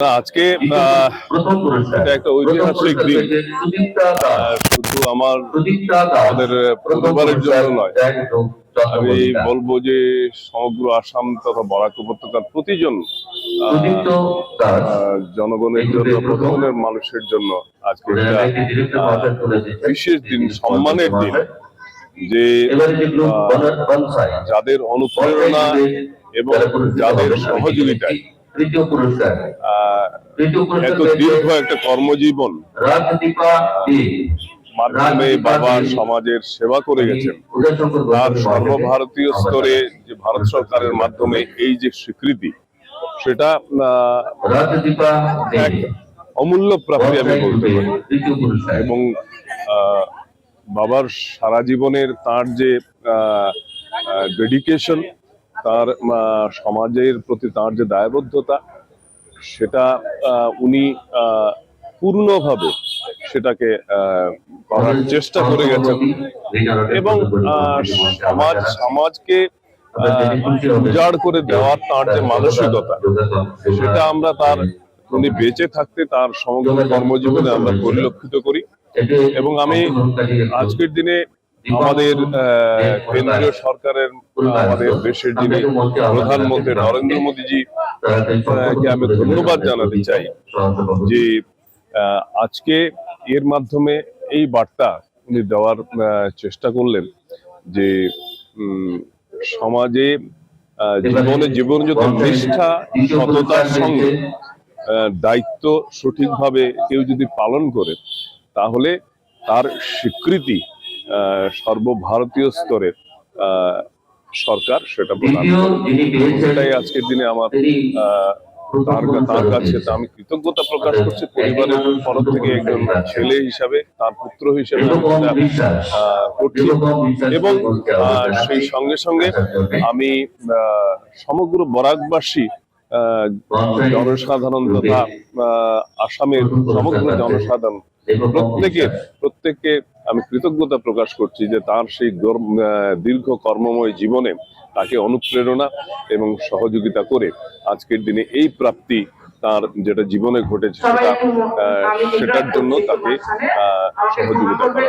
আজকে একটা ঐতিহাসিক দিন। শুধু আমার আমাদের প্রথম পরিবারের জন্য নয় আমি বলব যে সমগ্র আসাম তথা বরাক উপত্যকার প্রতিজন জনগণের জন্য প্রথমের মানুষের জন্য আজকে। বিশেষ দিন সম্মানের দিন যে যাদের অনুপ্রেরণা এবং যাদের সহযোগিতায় তৃতীয় পুরস্কার তৃতীয় পুরস্কার এত দীর্ঘ একটা কর্মজীবন। মাধ্যমে বাবা সমাজের সেবা করে গেছেন। তার সর্বভারতীয় স্তরে যে ভারত সরকারের মাধ্যমে এই যে স্বীকৃতি সেটা অমূল্য প্রাপ্তি আমি বলতে পারি। এবং আহ, বাবার সারা জীবনের তার যে ডেডিকেশন তার সমাজের প্রতি তার যে দায়বদ্ধতা সেটা উনি পূর্ণভাবে সেটাকে করার চেষ্টা করে গেছেন। এবং সমাজ সমাজকে উজাড় করে দেওয়ার তার যে মানসিকতা সেটা আমরা তার উনি বেঁচে থাকতে তার সমগ্র কর্মজীবনে আমরা পরিলক্ষিত করি। এবং আমি আজকের দিনে আমাদের কেন্দ্রীয় সরকারের আমাদের দেশের যিনি প্রধানমন্ত্রী নরেন্দ্র মোদীজি আমি ধন্যবাদ জানাতে চাই যে আজকে এর মাধ্যমে এই বার্তা উনি দেওয়ার চেষ্টা করলেন যে সমাজে জীবনে জীবন যদি নিষ্ঠা সততার সঙ্গে দায়িত্ব সঠিকভাবে কেউ যদি পালন করে তাহলে তার স্বীকৃতি সর্বভারতীয় স্তরের সরকার সেটা প্রদান সেটাই আজকের দিনে আমার তার কাছে আমি কৃতজ্ঞতা প্রকাশ করছি পরিবারের তরফ থেকে একজন ছেলে হিসাবে তার পুত্র হিসাবে আমি করছি। এবং আহ, সেই সঙ্গে সঙ্গে আমি আহ, সমগ্র বরাকবাসী আহ, জনসাধারণ তথা আহ, আসামের সমগ্র জনসাধারণ প্রত্যেকে প্রত্যেককে আমি কৃতজ্ঞতা প্রকাশ করছি যে তার সেই দীর্ঘ কর্মময় জীবনে তাকে অনুপ্রেরণা এবং সহযোগিতা করে আজকের দিনে এই প্রাপ্তি তার যেটা জীবনে ঘটেছে সেটা সেটার জন্য তাকে সহযোগিতা করা